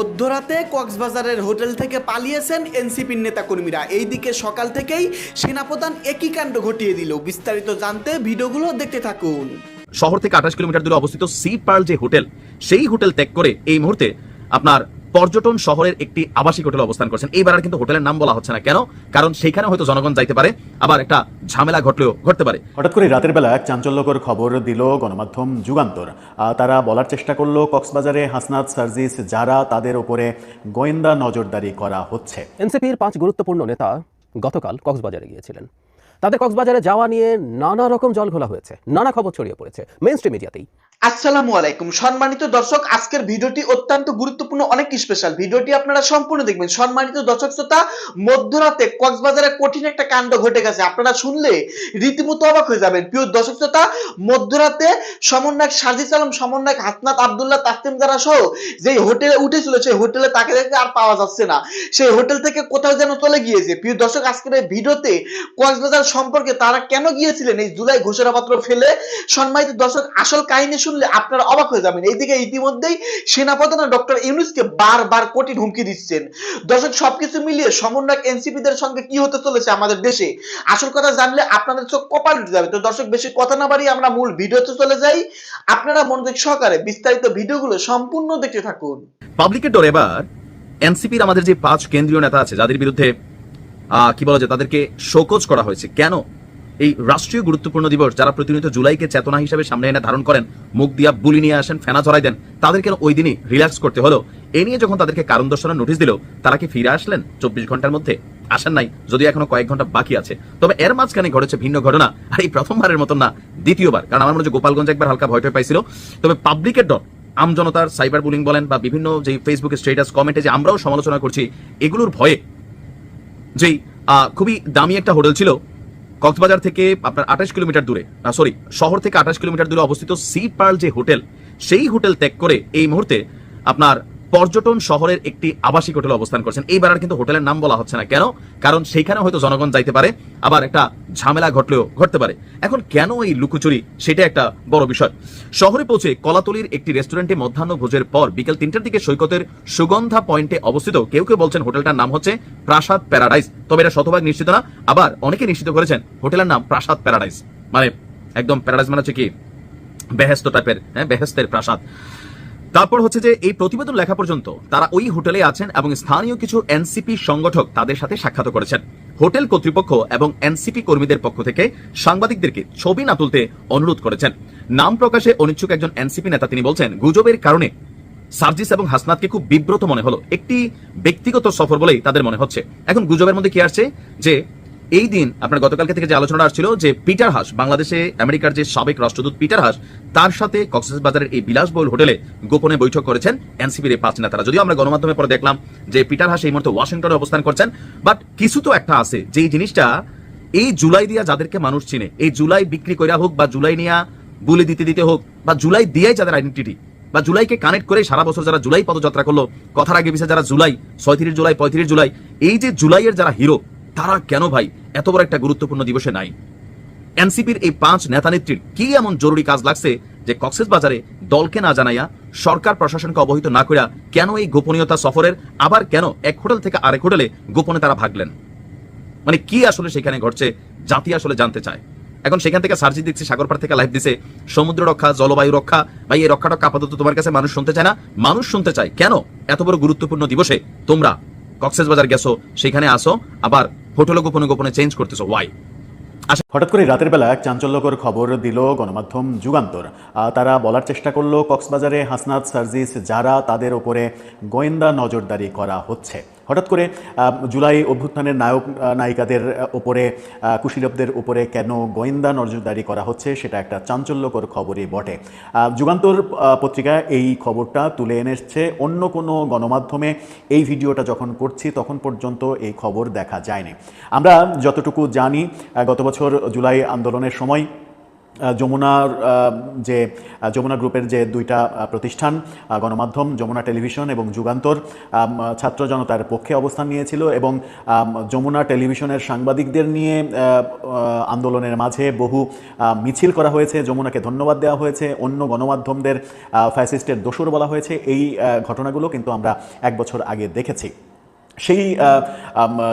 মধ্যরাতে কক্সবাজারের হোটেল থেকে পালিয়েছেন এনসিপির নেতাকর্মীরা। এইদিকে সকাল থেকেই সেনাপ্রধান একই কাণ্ড ঘটিয়ে দিল। বিস্তারিত জানতে ভিডিওগুলো দেখতে থাকুন। শহর থেকে আঠাশ কিলোমিটার দূরে অবস্থিত সি পার্ল যে হোটেল, সেই হোটেল ত্যাগ করে এই মুহূর্তে আপনার পর্যটন শহরের একটি আবাসিক হোটেলে অবস্থান করছেন। এইবার আর কিন্তু হোটেলের নাম বলা হচ্ছে না। কেন? কারণ সেইখানে হয়তো জনগণ যাইতে পারে আবার একটা ঝামেলা ঘটলেও ঘটতে পারে। হঠাৎ করে রাতের বেলা এক চাঞ্চল্যকর খবর দিল গণমাধ্যম যুগান্তর। তারা বলার চেষ্টা করল কক্সবাজারে হাসনাত সার্জিস যারা তাদের ওপরে গোয়েন্দা নজরদারি করা হচ্ছে। এনসিপির পাঁচ গুরুত্বপূর্ণ নেতা গতকাল কক্সবাজারে গিয়েছিলেন। তাদের কক্সবাজারে যাওয়া নিয়ে নানা রকম জল ঘোলা হয়েছে নানা খবর ছড়িয়ে পড়েছে। মেন স্ট্রিম মিডিয়াতেই আসসালামু আলাইকুম। সম্মানিত দর্শক, আজকের ভিডিওটি অত্যন্ত গুরুত্বপূর্ণ, অনেক স্পেশাল ভিডিওটি আপনারা সম্পূর্ণ দেখবেন। সম্মানিত দর্শক, শ্রোতা, মধ্যরাতে কক্সবাজারে কঠিন একটা কাণ্ড ঘটে গেছে। আপনারা শুনলে রীতিমতো অবাক হয়ে যাবেন। প্রিয় দর্শক, শ্রোতা, মধ্যরাতে সমন্বয়ক সাজিদ আলম, সমন্বয়ক হাসনাত আব্দুল্লাহ তাসলিম যারা সহ যেই হোটেলে উঠেছিল, সেই হোটেলে তাকে দেখে আর পাওয়া যাচ্ছে না। সেই হোটেল থেকে কোথাও যেন চলে গিয়েছে। প্রিয় দর্শক, আজকের এই ভিডিওতে কক্সবাজার সম্পর্কে তারা কেন গিয়েছিলেন? এই জুলাই ঘোষণাপত্র ফেলে সম্মানিত দর্শক, আসল কাহিনী শুনলে আপনারা অবাক হয়ে যাবেন। এইদিকে ইতিমধ্যেই সেনাপ্রধান ডক্টর ইউনুসকে বারবার কঠিন হুমকি দিচ্ছেন। দর্শক, সবকিছু মিলিয়ে সমন্বয়ক এনসিপিদের সঙ্গে কি হতে চলেছে আমাদের দেশে? আসল কথা জানলে আপনাদের চোখ কপাল উঠে যাবে। তো দর্শক, বেশি কথা না বাড়িয়ে আমরা মূল ভিডিওতে চলে যাই। আপনারা মনোযোগ সহকারে বিস্তারিত ভিডিওগুলো সম্পূর্ণ দেখতে থাকুন। পাবলিকের ডোর এবার এনসিপির আমাদের যে পাঁচ কেন্দ্রীয় নেতা আছে, যাদের বিরুদ্ধে কি বলা যায়, তাদেরকে শোকজ করা হয়েছে। কেন? এই রাষ্ট্রীয় গুরুত্বপূর্ণ দিবস যারা প্রতিনিয়ত জুলাইকে চেতনা হিসেবে সামনে এনে ধারণ করেন, মুখ দিয়া বুলি নিয়ে আসেন, ফেনা ধরাই দেন, তাদেরকে ওই দিনই রিল্যাক্স করতে হলো। এ নিয়ে যখন তাদেরকে কারণ দর্শানোর নোটিশ দিল, তারা কি ফিরে আসলেন চব্বিশ ঘণ্টার মধ্যে? আসেন নাই যদি এখনও কয়েক ঘণ্টা বাকি আছে। তবে এর মাঝখানে ঘটেছে ভিন্ন ঘটনা, আর এই প্রথমবারের মতন না, দ্বিতীয়বার, কারণ আমার মনে গোপালগঞ্জ একবার হালকা ভয় পাইছিল। তবে পাবলিকের ডর আমজনতার সাইবার বুলিং বলেন বা বিভিন্ন যে ফেসবুকে স্টেটাস কমেন্টে যে আমরাও সমালোচনা করছি, এগুলোর ভয়ে যেই খুবই দামি একটা হোটেল ছিল কক্সবাজার থেকে আপনার আঠাশ কিলোমিটার দূরে সরি শহর থেকে আঠাশ কিলোমিটার দূরে অবস্থিত সি পার্ল যে হোটেল, সেই হোটেল ত্যাগ করে এই মুহূর্তে আপনার পর্যটন শহরের একটি আবাসিক হোটেলে অবস্থান করছেন। এইবার আর কিন্তু হোটেলের নাম বলা হচ্ছে না। কেন? কারণ সেইখানে হয়তো জনগণ যাইতে পারে, আবার একটা ঝামেলা ঘটলেও ঘটতে পারে। এখন কেন এই লুকোচুরি? সেটা একটা বড় বিষয়। শহরে পৌঁছে কলাতলির একটি রেস্টুরেন্টে মধ্যাহ্ন ভোজের পর বিকেল তিনটার দিকে সৈকতের সুগন্ধা পয়েন্টে অবস্থিত কেউ কেউ বলছেন হোটেলটার নাম হচ্ছে প্রাসাদ প্যারাডাইস। তবে এটা শতভাগ নিশ্চিত না। আবার অনেকে নিশ্চিত করেছেন হোটেলের নাম প্রাসাদ প্যারাডাইস। মানে একদম প্যারাডাইস মানে হচ্ছে কি, বেহেস্ত টাইপের হ্যাঁ বেহেস্তের প্রাসাদ। তারপর হচ্ছে যে এই প্রতিবেদন লেখা পর্যন্ত তারা ওই হোটেলে আছেন এবং স্থানীয় কিছু এনসিপি সংগঠক তাদের সাথে সাক্ষাৎ করেছেন। হোটেল কর্তৃপক্ষ এবং এনসিপি কর্মীদের পক্ষ থেকে সাংবাদিকদেরকে ছবি না তুলতে অনুরোধ করেছেন। নাম প্রকাশে অনিচ্ছুক একজন এনসিপি নেতা তিনি বলছেন, গুজবের কারণে সার্জিস এবং হাসনাতকে খুব বিব্রত মনে হলো। একটি ব্যক্তিগত সফর বলেই তাদের মনে হচ্ছে। এখন গুজবের মধ্যে কি আসছে? যে এই দিন আপনার গতকালকে থেকে যে আলোচনা আসছিল যে পিটার হাস, বাংলাদেশে আমেরিকার যে সাবেক রাষ্ট্রদূত পিটার হাস, তার সাথে কক্সবাজারের এই বিলাসবহুল হোটেলে গোপনে বৈঠক করেছেন এনসিপির এই পাঁচ নেতারা। যদিও আমরা গণমাধ্যমে পরে দেখলাম যে পিটার হাস এই মুহূর্তে ওয়াশিংটনে অবস্থান করছেন, বাট কিছু তো একটা আছে যে জিনিসটা এই জুলাই দিয়া যাদেরকে মানুষ চিনে, এই জুলাই বিক্রি কইরা হোক বা জুলাই নিয়া বলে দিতে দিতে হোক, বা জুলাই দিয়াই যাদের আইডেন্টিটি বা জুলাইকে কানেক্ট করে সারা বছর যারা জুলাই পদযাত্রা করল, কথার আগে পিছিয়ে যারা জুলাই, ছয়ত্রিশ জুলাই, পঁয়ত্রিশ জুলাই, এই যে জুলাইয়ের যারা হিরো তারা কেন ভাই? এত বড় একটা গুরুত্বপূর্ণ দিবসে নাই। এনসিপির এই পাঁচ নেতা নেত্রীর কি এমন জরুরি কাজ লাগছে যে কক্সেস বাজারে দলকে না জানাইয়া, সরকার প্রশাসনকে অবহিত না করিয়া কেন এই গোপনীয়তা সফরের, আবার কেন এক হোটেল থেকে আরেক হোটেলে গোপনে তারা ভাগলেন? মানে কি আসলে সেখানে ঘটছে, জাতি আসলে জানতে চায়। এখন সেখান থেকে সার্জি দিচ্ছে সাগরপাড় থেকে লাইভ দিছে, সমুদ্র রক্ষা, জলবায়ু রক্ষা, ভাই এই রক্ষা টক্ষা আপাতত তোমার কাছে মানুষ শুনতে চায় না। মানুষ শুনতে চায়, কেন? এত বড় গুরুত্বপূর্ণ দিবসে তোমরা কক্সেস বাজার গেছো, সেখানে আসো, আবার হোটেল গোপনে গোপনে চেঞ্জ করতেছো ওয়াই হঠাৎ করে রাতের বেলা এক চাঞ্চল্যকর খবর দিল গণমাধ্যম যুগান্তর। তারা বলার চেষ্টা করল, কক্সবাজারে হাসনাত সার্জিস যারা তাদের ওপরে গোয়েন্দা নজরদারি করা হচ্ছে। হঠাৎ করে জুলাই অভ্যুত্থানের নায়ক নায়িকাদের ওপরে কুশীলবদের উপরে কেন গোয়েন্দা নজরদারি করা হচ্ছে সেটা একটা চাঞ্চল্যকর খবরই বটে। যুগান্তর পত্রিকা এই খবরটা তুলে এনেছে। অন্য কোনো গণমাধ্যমে এই ভিডিওটা যখন করছি তখন পর্যন্ত এই খবর দেখা যায়নি। আমরা যতটুকু জানি গত বছর জুলাই আন্দোলনের সময় যমুনার যে যমুনা গ্রুপের যে দুইটা প্রতিষ্ঠান গণমাধ্যম, যমুনা টেলিভিশন এবং যুগান্তর ছাত্র জনতার পক্ষে অবস্থান নিয়েছিল এবং যমুনা টেলিভিশনের সাংবাদিকদের নিয়ে আন্দোলনের মাঝে বহু মিছিল করা হয়েছে, যমুনাকে ধন্যবাদ দেওয়া হয়েছে, অন্য গণমাধ্যমদের ফ্যাসিস্টের দোসর বলা হয়েছে, এই ঘটনাগুলো কিন্তু আমরা এক বছর আগে দেখেছি। সেই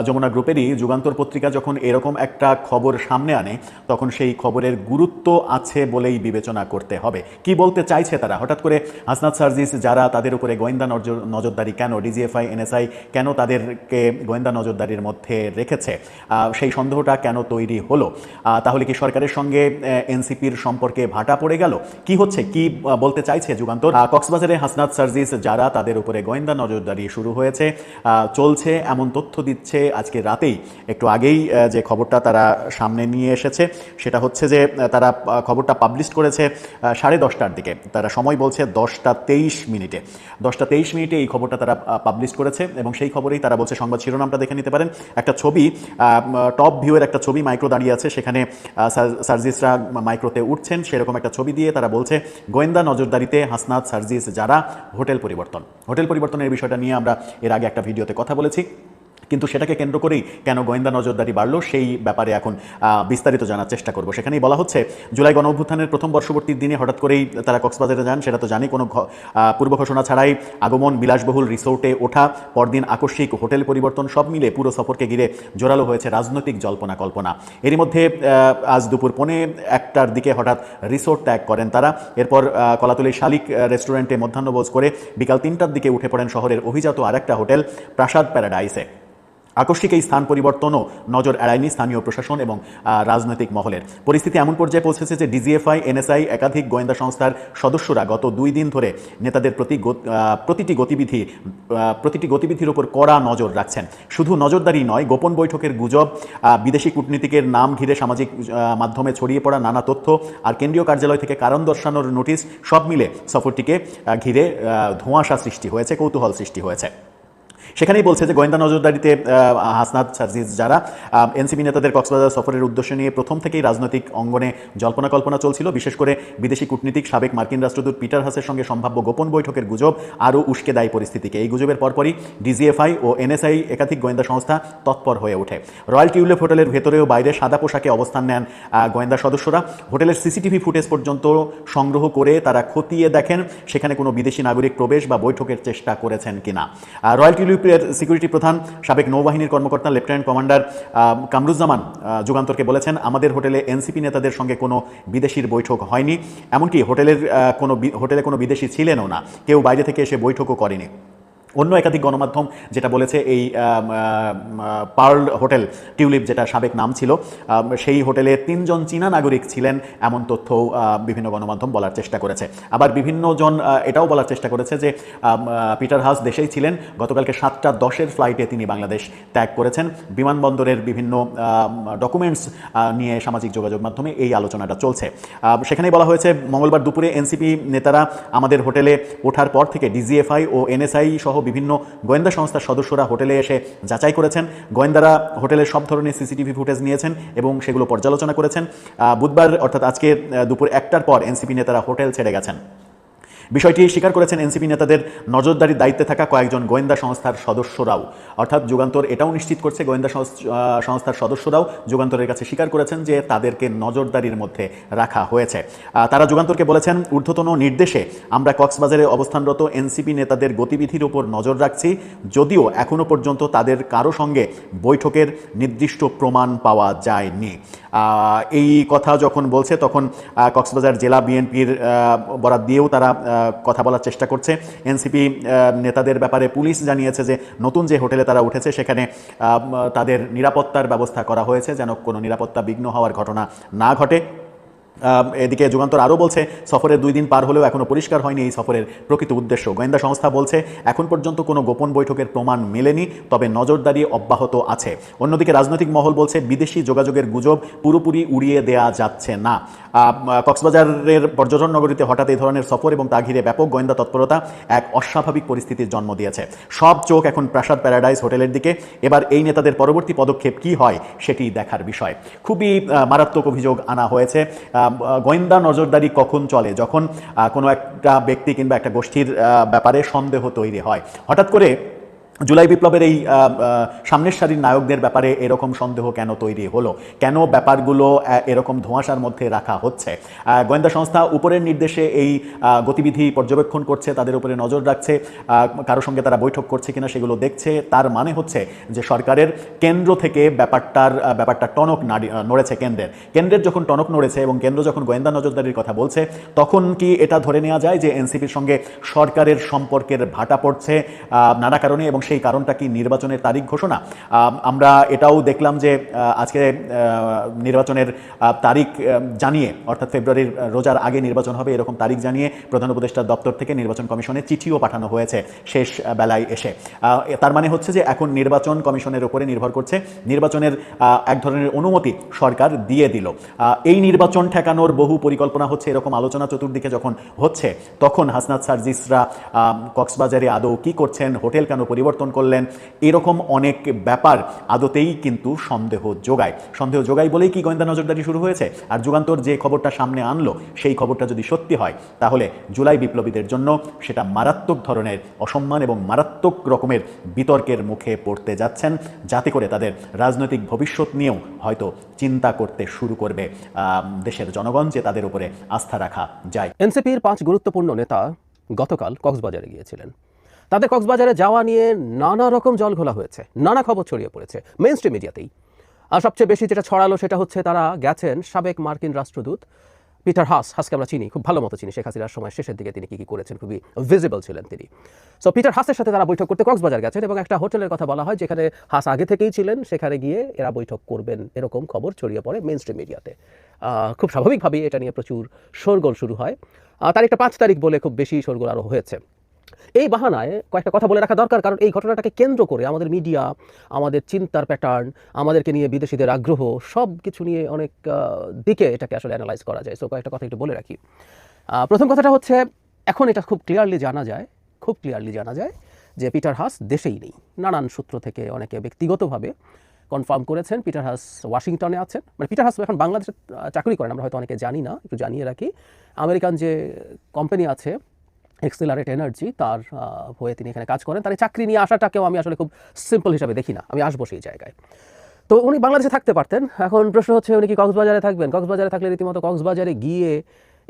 যমুনা গ্রুপেরই যুগান্তর পত্রিকা যখন এরকম একটা খবর সামনে আনে, তখন সেই খবরের গুরুত্ব আছে বলেই বিবেচনা করতে হবে। কি বলতে চাইছে তারা? হঠাৎ করে হাসনাত সার্জিস যারা তাদের উপরে গোয়েন্দা নজর- নজরদারি কেন, ডিজিএফআই, এনএসআই কেন তাদেরকে গোয়েন্দা নজরদারির মধ্যে রেখেছে? সেই সন্দেহটা কেন তৈরি হলো? তাহলে কি সরকারের সঙ্গে এনসিপির সম্পর্কে ভাটা পড়ে গেল? কি হচ্ছে? কি বলতে চাইছে যুগান্তর? কক্সবাজারে হাসনাত সার্জিস যারা তাদের উপরে গোয়েন্দা নজরদারি শুরু হয়েছে চলছে এমন তথ্য দিচ্ছে আজকে রাতেই। একটু আগেই যে খবরটা তারা সামনে নিয়ে এসেছে, সেটা হচ্ছে যে তারা খবরটা পাবলিশ করেছে সাড়ে দশটার দিকে। তারা সময় বলছে দশটা তেইশ মিনিটে। দশটা তেইশ মিনিটে এই খবরটা তারা পাবলিশ করেছে এবং সেই খবরেই তারা বলছে, সংবাদ শিরোনামটা দেখে নিতে পারেন। একটা ছবি টপ ভিউয়ের একটা ছবি মাইক্রো দাঁড়িয়ে আছে। সেখানে সার্জিসরা মাইক্রোতে উঠছেন। সেরকম একটা ছবি দিয়ে তারা বলছে, গোয়েন্দা নজরদারিতে হাসনাত সার্জিস যারা, হোটেল পরিবর্তন। হোটেল পরিবর্তনের বিষয়টা নিয়ে আমরা এর আগে একটা ভিডিওতে কথা বলেছি। কিন্তু সেটাকে কেন্দ্র করেই কেন গোয়েন্দা নজরদারি বাড়লো, সেই ব্যাপারে এখন বিস্তারিত জানার চেষ্টা করব। সেখানেই বলা হচ্ছে, জুলাই গণ অভ্যুত্থানের প্রথম বর্ষবর্তীর দিনে হঠাৎ করেই তারা কক্সবাজারে যান, সেটা তো জানি, কোনো পূর্ব ঘোষণা ছাড়াই আগমন, বিলাসবহুল রিসোর্টে ওঠা, পরদিন আকস্মিক হোটেল পরিবর্তন, সব মিলে পুরো সফরকে ঘিরে জোরালো হয়েছে রাজনৈতিক জল্পনা কল্পনা। এরই মধ্যে আজ দুপুর পৌনে একটার দিকে হঠাৎ রিসোর্ট ত্যাগ করেন তারা। এরপর কলাতলি শালিক রেস্টুরেন্টে মধ্যাহ্নভোজ করে বিকাল তিনটার দিকে উঠে পড়েন শহরের অভিজাত আরেকটা হোটেল, প্রাসাদ প্যারাডাইসে। আকস্মিক এই স্থান পরিবর্তনও নজর এড়ায়নি স্থানীয় প্রশাসন এবং রাজনৈতিক মহলের। পরিস্থিতি এমন পর্যায়ে পৌঁছেছে যে ডিজিএফআই, এনএসআই, একাধিক গোয়েন্দা সংস্থার সদস্যরা গত দুই দিন ধরে নেতাদের প্রতি প্রতিটি গতিবিধি প্রতিটি গতিবিধির ওপর কড়া নজর রাখছেন। শুধু নজরদারি নয়, গোপন বৈঠকের গুজব বিদেশি কূটনীতিকের নাম ঘিরে সামাজিক মাধ্যমে ছড়িয়ে পড়া নানা তথ্য আর কেন্দ্রীয় কার্যালয় থেকে কারণ দর্শানোর নোটিশ সব মিলে সফরটিকে ঘিরে ধোঁয়াশা সৃষ্টি হয়েছে, কৌতূহল সৃষ্টি হয়েছে। সেখানেই বলছে যে গোয়েন্দা নজরদারিতে আহ, হাসনাত সার্জিস যারা এনসিপি নেতাদের কক্সবাজার সফরের উদ্দেশ্য নিয়ে প্রথম থেকেই রাজনৈতিক অঙ্গনে জল্পনা কল্পনা চলছিল। বিশেষ করে বিদেশি কূটনীতিক সাবেক মার্কিন রাষ্ট্রদূত পিটার হাসের সঙ্গে সম্ভাব্য গোপন বৈঠকের গুজব আরও উস্কে দেয় পরিস্থিতিকে। এই গুজবের পরপরই ডিজিএফআই ও এনএসআই একাধিক গোয়েন্দা সংস্থা তৎপর হয়ে ওঠে। রয়্যাল টিউলিপ হোটেলের ভেতরেও বাইরে সাদা পোশাকে অবস্থান নেন গোয়েন্দা সদস্যরা। হোটেলের সিসিটিভি ফুটেজ পর্যন্ত সংগ্রহ করে তারা খতিয়ে দেখেন সেখানে কোনো বিদেশি নাগরিক প্রবেশ বা বৈঠকের চেষ্টা করেছেন কিনা। রয়্যাল টিউলিপের সিকিউরিটি প্রধান সাবেক নৌবাহিনীর কর্মকর্তা লেফটেন্যান্ট কমান্ডার কামরুজ্জামান যুগান্তরকে বলেছেন, আমাদের হোটেলে এনসিপি নেতাদের সঙ্গে কোনো বিদেশির বৈঠক হয়নি। এমনকি হোটেলের কোনো হোটেলে কোনো বিদেশি ছিলেনও না। কেউ বাইরে থেকে এসে বৈঠকও করেনি। অন্য একাধিক গণমাধ্যম যেটা বলেছে এই পার্ল হোটেল, টিউলিপ যেটা সাবেক নাম ছিল সেই হোটেলে তিনজন চীনা নাগরিক ছিলেন এমন তথ্য বিভিন্ন গণমাধ্যম বলার চেষ্টা করেছে। আবার বিভিন্ন জন এটাও বলার চেষ্টা করেছে যে পিটার হাস দেশেই ছিলেন, গতকালকে সাতটা দশের ফ্লাইটে তিনি বাংলাদেশ ত্যাগ করেছেন। বিমানবন্দরের বিভিন্ন ডকুমেন্টস নিয়ে সামাজিক যোগাযোগ মাধ্যমে এই আলোচনাটা চলছে। সেখানেই বলা হয়েছে, মঙ্গলবার দুপুরে এনসিপি নেতারা আমাদের হোটেলে ওঠার পর থেকে ডিজিএফআই ও এনএসআই সহ বিভিন্ন গোয়েন্দা সংস্থার সদস্যরা হোটেলে এসে যাচাই করেছেন। গোয়েন্দারা হোটেলের সব ধরনের সিসিটিভি ফুটেজ নিয়েছেন এবং সেগুলো পর্যালোচনা করেছেন। বুধবার, অর্থাৎ আজকে দুপুর একটার পর এনসিপি নেতারা হোটেল ছেড়ে গেছেন। বিষয়টি স্বীকার করেছেন এনসিপি নেতাদের নজরদারির দায়িত্বে থাকা কয়েকজন গোয়েন্দা সংস্থার সদস্যরাও। অর্থাৎ যুগান্তর এটাও নিশ্চিত করছে, গোয়েন্দা সংস- সংস্থার সদস্যরাও যুগান্তরের কাছে স্বীকার করেছেন যে তাদেরকে নজরদারির মধ্যে রাখা হয়েছে। তারা যুগান্তরকে বলেছেন, ঊর্ধ্বতন নির্দেশে আমরা কক্সবাজারে অবস্থানরত এনসিপি নেতাদের গতিবিধির উপর নজর রাখছি। যদিও এখনও পর্যন্ত তাদের কারও সঙ্গে বৈঠকের নির্দিষ্ট প্রমাণ পাওয়া যায়নি। এই কথা যখন বলছে, তখন কক্সবাজার জেলা বিএনপির বরাদ দিয়েও তারা কথা বলার চেষ্টা করছে। এনসিপি নেতাদের ব্যাপারে পুলিশ জানিয়েছে যে নতুন যে হোটেলে তারা উঠেছে, সেখানে তাদের নিরাপত্তার ব্যবস্থা করা হয়েছে যেন কোনো নিরাপত্তা বিঘ্ন হওয়ার ঘটনা না ঘটে। এদিকে যুগান্তর আরও বলছে, সফরের দুই দিন পার হলেও এখনও পরিষ্কার হয়নি এই সফরের প্রকৃত উদ্দেশ্য। গোয়েন্দা সংস্থা বলছে, এখন পর্যন্ত কোনো গোপন বৈঠকের প্রমাণ মেলেনি, তবে নজরদারি অব্যাহত আছে। অন্যদিকে রাজনৈতিক মহল বলছে, বিদেশি যোগাযোগের গুজব পুরোপুরি উড়িয়ে দেয়া যাচ্ছে না। কক্সবাজারের পর্যটন নগরীতে হঠাৎ এই ধরনের সফর এবং তা ঘিরে ব্যাপক গোয়েন্দা তৎপরতা এক অস্বাভাবিক পরিস্থিতির জন্ম দিয়েছে। সব চোখ এখন প্রাসাদ প্যারাডাইস হোটেলের দিকে। এবার এই নেতাদের পরবর্তী পদক্ষেপ কি হয় সেটি দেখার বিষয়। খুবই মারাত্মক অভিযোগ আনা হয়েছে। গোয়েন্দা নজরদারি কখন চলে? যখন কোনো একটা ব্যক্তি কিংবা একটা গোষ্ঠীর ব্যাপারে সন্দেহ তৈরি হয়। হঠাৎ করে জুলাই বিপ্লবের এই সামনের সারির নায়কদের ব্যাপারে এরকম সন্দেহ কেন তৈরি হলো? কেন ব্যাপারগুলো এরকম ধোঁয়াশার মধ্যে রাখা হচ্ছে? গোয়েন্দা সংস্থা উপরের নির্দেশে এই গতিবিধি পর্যবেক্ষণ করছে, তাদের উপরে নজর রাখছে কারোর সঙ্গে তারা বৈঠক করছে কিনা সেগুলো দেখছে। তার মানে হচ্ছে যে সরকারের কেন্দ্র থেকে ব্যাপারটার ব্যাপারটা টনক নাড়ি- নড়েছে কেন্দ্রের। কেন্দ্রের যখন টনক নড়েছে এবং কেন্দ্র যখন গোয়েন্দা নজরদারির কথা বলছে, তখন কি এটা ধরে নেওয়া যায় যে এনসিপির সঙ্গে সরকারের সম্পর্কের ভাটা পড়ছে নানা কারণে এবং সেই কারণটা কি নির্বাচনের তারিখ ঘোষণা? আমরা এটাও দেখলাম যে আজকে নির্বাচনের তারিখ জানিয়ে, অর্থাৎ ফেব্রুয়ারির রোজার আগে নির্বাচন হবে এরকম তারিখ জানিয়ে প্রধান উপদেষ্টার দপ্তর থেকে নির্বাচন কমিশনে চিঠিও পাঠানো হয়েছে শেষ বেলায় এসে। তার মানে হচ্ছে যে, এখন নির্বাচন কমিশনের উপরে নির্ভর করছে নির্বাচনের এক ধরনের অনুমতি সরকার দিয়ে দিল। এই নির্বাচন ঠেকানোর বহু পরিকল্পনা হচ্ছে এরকম আলোচনা চতুর্দিকে যখন হচ্ছে, তখন হাসনাত সার্জিসরা কক্সবাজারে আদৌ কি করছেন, হোটেল কেন পরিবর্তন করলেন। এরকম অনেক ব্যাপার আদতেই কিন্তু সন্দেহ যোগায়। সন্দেহ যোগায় বলেই কি গোয়েন্দা নজরদারি শুরু হয়েছে? আর যুগান্তর যে খবরটা সামনে আনলো, সেই খবরটা যদি সত্যি হয়, তাহলে জুলাই বিপ্লবীদের জন্য সেটা মারাত্মক ধরনের অসম্মান এবং মারাত্মক রকমের বিতর্কের মুখে পড়তে যাচ্ছেন। যাতে করে তাদের রাজনৈতিক ভবিষ্যৎ নিয়েও হয়তো চিন্তা করতে শুরু করবে দেশের জনগণ যে তাদের উপরে আস্থা রাখা যায়। এনসিপির পাঁচ গুরুত্বপূর্ণ নেতা গতকাল কক্সবাজারে গিয়েছিলেন। তাদের কক্সবাজারে যাওয়া নিয়ে নানা রকম জল ঘোলা হয়েছে, নানা খবর ছড়িয়ে পড়েছে মেন স্ট্রিম মিডিয়াতেই আর সবচেয়ে বেশি যেটা ছড়ালো সেটা হচ্ছে তারা গেছেন সাবেক মার্কিন রাষ্ট্রদূত পিটার হাস, হাসকে আমরা চিনি, খুব ভালো মতো চিনি শেখ হাসিনার সময় শেষের দিকে তিনি কি কি করেছেন খুবই ভিজিবল ছিলেন তিনি। সো পিটার হাসের সাথে তারা বৈঠক করতে কক্সবাজার গেছেন এবং একটা হোটেলের কথা বলা হয় যেখানে হাস আগে থেকেই ছিলেন, সেখানে গিয়ে এরা বৈঠক করবেন এরকম খবর ছড়িয়ে পড়ে মেন স্ট্রিম মিডিয়াতে খুব স্বাভাবিকভাবেই এটা নিয়ে প্রচুর শোরগোল শুরু হয়। তারিখটা পাঁচ তারিখ বলে খুব বেশি শোরগোল আরও হয়েছে। এই বাহানায় কয়েকটা কথা বলে রাখা দরকার, কারণ এই ঘটনাটাকে কেন্দ্র করে আমাদের মিডিয়া আমাদের চিন্তার প্যাটার্ন আমাদেরকে নিয়ে বিদেশিদের আগ্রহ, সব কিছু নিয়ে অনেক দিকে এটাকে আসলে অ্যানালাইজ করা যায়। সো কয়েকটা কথা একটু বলে রাখি। প্রথম কথাটা হচ্ছে, এখন এটা খুব ক্লিয়ারলি জানা যায়, খুব ক্লিয়ারলি জানা যায় যে পিটার হাস দেশেই নেই। নানান সূত্র থেকে অনেকে ব্যক্তিগতভাবে কনফার্ম করেছেন পিটার হাস ওয়াশিংটনে আছেন। মানে পিটার হাস এখন বাংলাদেশে চাকরি করেন, আমরা হয়তো অনেকে জানি না, একটু জানিয়ে রাখি। আমেরিকান যে কোম্পানি আছে এক্সেলারেট এনার্জি তার হয়ে তিনি এখানে কাজ করেন। তার চাকরি নিয়ে আসাটাকেও আমি আসলে খুব সিম্পল হিসাবে দেখি না। আমি আসব সেই জায়গায়। তো উনি বাংলাদেশে থাকতে পারতেন। এখন প্রশ্ন হচ্ছে উনি কি কক্সবাজারে থাকবেন? কক্সবাজারে থাকলে রীতিমতো কক্সবাজারে গিয়ে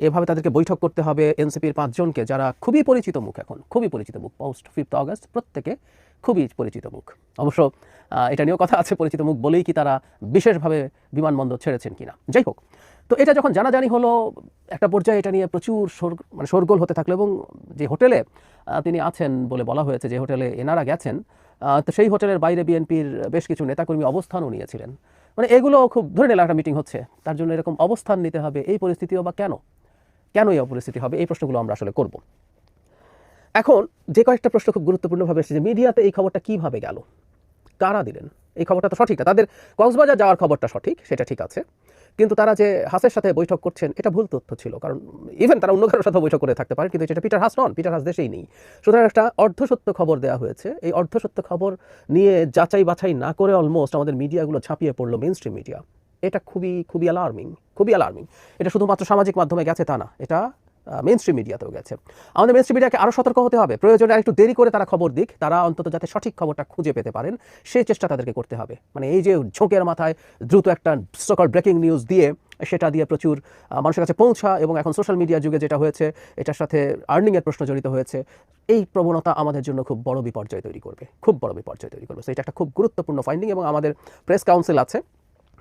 এভাবে তাদেরকে বৈঠক করতে হবে এনসিপির পাঁচজনকে, যারা খুবই পরিচিত মুখ এখন, খুবই পরিচিত মুখ। পোস্ট ফিফথ অগস্ট প্রত্যেকে খুবই পরিচিত মুখ। অবশ্য এটা নিয়েও কথা আছে, পরিচিত মুখ বলেই কি তারা বিশেষভাবে বিমানবন্দর ছেড়েছেন কিনা। যাই হোক তো এটা যখন জানাজানি হলো, একটা পর্যায়ে এটা নিয়ে প্রচুর মানে শোরগোল হতে থাকল এবং যে হোটেলে তিনি আছেন বলে বলা হয়েছে যে হোটেলে এনারা গেছেন তো সেই হোটেলের বাইরে বিএনপির বেশ কিছু নেতাকর্মী অবস্থানও নিয়েছিলেন। মানে এগুলো খুব ধরে নিলাম একটা মিটিং হচ্ছে, তার জন্য এরকম অবস্থান নিতে হবে, এই পরিস্থিতিও বা কেন? কেন এই অপরিস্থিতি হবে? এই প্রশ্নগুলো আমরা আসলে করব। এখন যে কয়েকটা প্রশ্ন খুব গুরুত্বপূর্ণভাবে এসেছে, মিডিয়াতে এই খবরটা কীভাবে গেল? কারা দিলেন? এই খবরটা তো সঠিক না, তাদের কক্সবাজার যাওয়ার খবরটা সঠিক, সেটা ঠিক আছে। কিন্তু তারা যে হাসের সাথে বৈঠক করছেন, এটা ভুল তথ্য ছিল। কারণ ইভেন তারা অন্য কারোর সাথে বৈঠক করে থাকতে পারে কিন্তু এটা পিটার হাস নন, পিটার হাস দেশেই নেই। সুতরাং একটা অর্ধসত্য খবর দেওয়া হয়েছে। এই অর্ধসত্য খবর নিয়ে যাচাই বাছাই না করে অলমোস্ট আমাদের মিডিয়াগুলো ছাপিয়ে পড়ল মেন মিডিয়া এটা খুবই খুবই অ্যালার্মিং খুবই অ্যালার্মিং এটা শুধুমাত্র সামাজিক মাধ্যমে গেছে তা না, এটা মেন স্ট্রিম মিডিয়াতেও গেছে। আমাদের মেন স্ট্রিম মিডিয়াকে আরও সতর্ক হতে হবে। প্রয়োজনে আরেকটু দেরি করে তারা খবর দিক, তারা অন্তত যাতে সঠিক খবরটা খুঁজে পেতে পারেন, সেই চেষ্টা তাদেরকে করতে হবে। মানে এই যে ঝোঁকের মাথায় দ্রুত একটা সকল ব্রেকিং নিউজ দিয়ে, সেটা দিয়ে প্রচুর মানুষের কাছে পৌঁছা এবং এখন সোশ্যাল মিডিয়া যুগে যেটা হয়েছে, এটার সাথে আর্নিংয়ের প্রশ্ন জড়িত হয়েছে, এই প্রবণতা আমাদের জন্য খুব বড় বিপর্যয় তৈরি করবে। খুব বড় বিপর্যয় তৈরি করবে। So, এটা একটা খুব গুরুত্বপূর্ণ ফাইন্ডিং এবং আমাদের প্রেস কাউন্সিল আছে।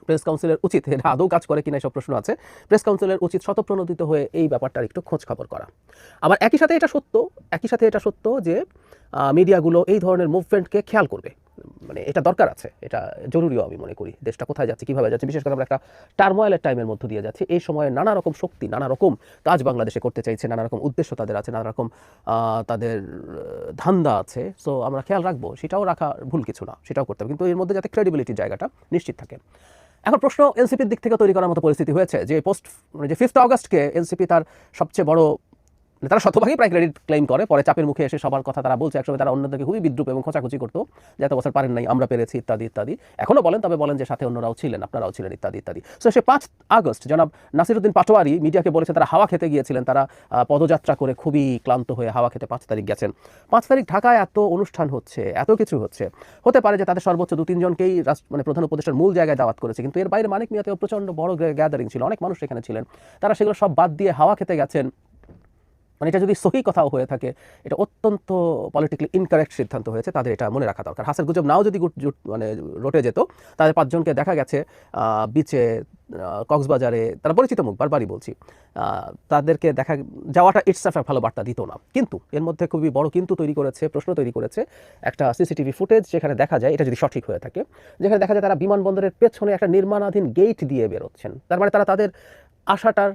প্রেস কাউন্সিলের উচিত এটা আদৌ কাজ করে কিনা সব প্রশ্ন আছে, প্রেস কাউন্সিলের উচিত শতপ্রণোদিত হয়ে এই ব্যাপারটার একটু খোঁজ খবর করা। আবার একই সাথে এটা সত্য, একই সাথে এটা সত্য যে মিডিয়াগুলো এই ধরনের মুভমেন্টকে খেয়াল করবে। মানে এটা দরকার আছে, এটা জরুরিও আমি মনে করি, দেশটা কোথায় যাচ্ছে, কীভাবে যাচ্ছে, বিশেষ করে আমরা একটা টার্মোয়ালের টাইমের মধ্য দিয়ে যাচ্ছি। এই সময়ে নানা রকম শক্তি, নানা রকম কাজ বাংলাদেশে করতে চাইছে, নানা রকম উদ্দেশ্য তাদের আছে, নানা রকম তাদের ধান্দা আছে। সো আমরা খেয়াল রাখব, সেটাও রাখা ভুল কিছু না, সেটাও করতে হবে। কিন্তু এর মধ্যে যাতে ক্রেডিবিলিটির জায়গাটা নিশ্চিত থাকে। এখন প্রশ্ন এনসিপির দিক থেকে তৈরি করার মতো পরিস্থিতি হয়েছে যে পোস্ট মানে যে ফিফথ অগস্টকে এনসিপি তার সবচেয়ে বড় তারা শতভাগই প্রায় ক্রেডিট ক্লেম করে, পরে চাপের মুখে এসে সবার কথা তারা বলছে, একসময় তারা অন্যদেরকে খুবই বিদ্রুপ এবং খোঁচাখুচি করতো যে এত বছর পারেন নাই, আমরা পেরেছি, ইত্যাদি ইত্যাদি। এখনও বলেন, তবে বলেন যে সাথে অন্যরাও ছিলেন, আপনারাও ছিলেন, ইত্যাদি ইত্যাদি। সো সে পাঁচ আগস্ট, জনাব নাসিরুদ্দিন পাটোয়ারি মিডিয়াকে বলেছে, তারা হাওয়া খেতে গিয়েছিলেন, তারা পদযাত্রা করে খুবই ক্লান্ত হয়ে হাওয়া খেতে পাঁচ তারিখ গেছেন। পাঁচ তারিখ ঢাকায় এত অনুষ্ঠান হচ্ছে, এত কিছু হচ্ছে। হতে পারে যে তাদের সর্বোচ্চ দু, তিনজনকেই মানে প্রধান উপদেষ্টার মূল জায়গায় দাওয়াত করেছে, কিন্তু এর বাইরে মানিক মিয়াতেও প্রচণ্ড বড় গ্যাদারিং ছিল, অনেক মানুষ সেখানে ছিলেন। তারা সেগুলো সব বাদ দিয়ে হাওয়া খেতে গেছেন। মানে এটা যদি সহি কথাও হয়ে থাকে, এটা অত্যন্ত পলিটিক্যালি ইনকারেক্ট সিদ্ধান্ত হয়েছে, তাদের এটা মনে রাখা দরকার। হাসের গুজব নাও যদি মানে রটে যেত, তাদের পাঁচজনকে দেখা গেছে বিচে কক্সবাজারে, তারা পরিচিত মুখ, বারবারই বলছি তাদেরকে দেখা যাওয়াটা ইটস একটা ভালো বার্তা দিত না। কিন্তু এর মধ্যে খুবই বড় কিন্তু তৈরি করেছে, প্রশ্ন তৈরি করেছে, একটা সিসিটিভি ফুটেজ যেখানে দেখা যায়, এটা যদি সঠিক হয়ে থাকে, যেখানে দেখা যায় তারা বিমানবন্দরের পেছনে একটা নির্মাণাধীন গেট দিয়ে বেরোচ্ছেন। তার মানে তারা তাদের আশাটার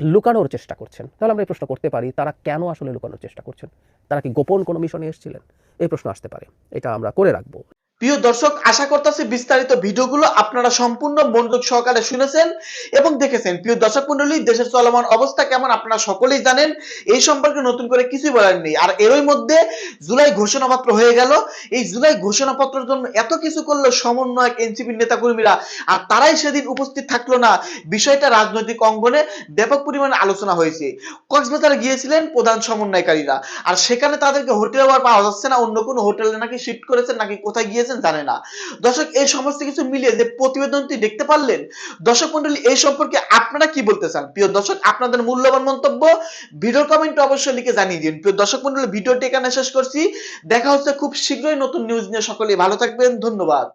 লুকানোর চেষ্টা করছেন। তাহলে আমরা এই প্রশ্ন করতে পারি, তারা কেন আসলে লুকানোর চেষ্টা করছেন? তারা কি গোপন কোনো মিশনে এসেছিলেন? এই প্রশ্ন আসতে পারে। এটা আমরা করে রাখব। প্রিয় দর্শক, আশা করতেছি বিস্তারিত ভিডিওগুলো আপনারা সম্পূর্ণ মনোযোগ সহকারে শুনেছেন এবং দেখেছেন। প্রিয় দর্শক মন্ডলী দেশের চলমান অবস্থা কেমন আপনারা সকলেই জানেন। এই সম্পর্কে নতুন করে কিছুই বলার নেই। আর এরই মধ্যে জুলাই ঘোষণাপত্র হয়ে গেল। এই জুলাই ঘোষণাপত্রের জন্য এত কিছু করল সমন্বয়ক, এনসিপির নেতাকর্মীরা, আর তারাই সেদিন উপস্থিত থাকল না। বিষয়টা রাজনৈতিক অঙ্গনে ব্যাপক পরিমাণে আলোচনা হয়েছে। কক্সবাজারে গিয়েছিলেন প্রধান সমন্বয়কারীরা। আর সেখানে তাদেরকে হোটেলে আবার পাওয়া যাচ্ছে না। অন্য কোনো হোটেলে নাকি শিফট করেছেন, নাকি কোথায় গিয়েছেন জানে না। দর্শক, এই সমস্ত কিছু মিলিয়ে যে প্রতিবেদনটি দেখতে পারলেন, দর্শক মন্ডলী, এই সম্পর্কে আপনারা কি বলতে চান? প্রিয় দর্শক, আপনাদের মূল্যবান মন্তব্য ভিডিও কমেন্ট অবশ্যই লিখে জানিয়ে দিন। প্রিয় দর্শক মন্ডলী, ভিডিওটি এখানে শেষ করছি। দেখা হচ্ছে খুব শীঘ্রই নতুন নিউজ নিয়ে। সকলে ভালো থাকবেন। ধন্যবাদ।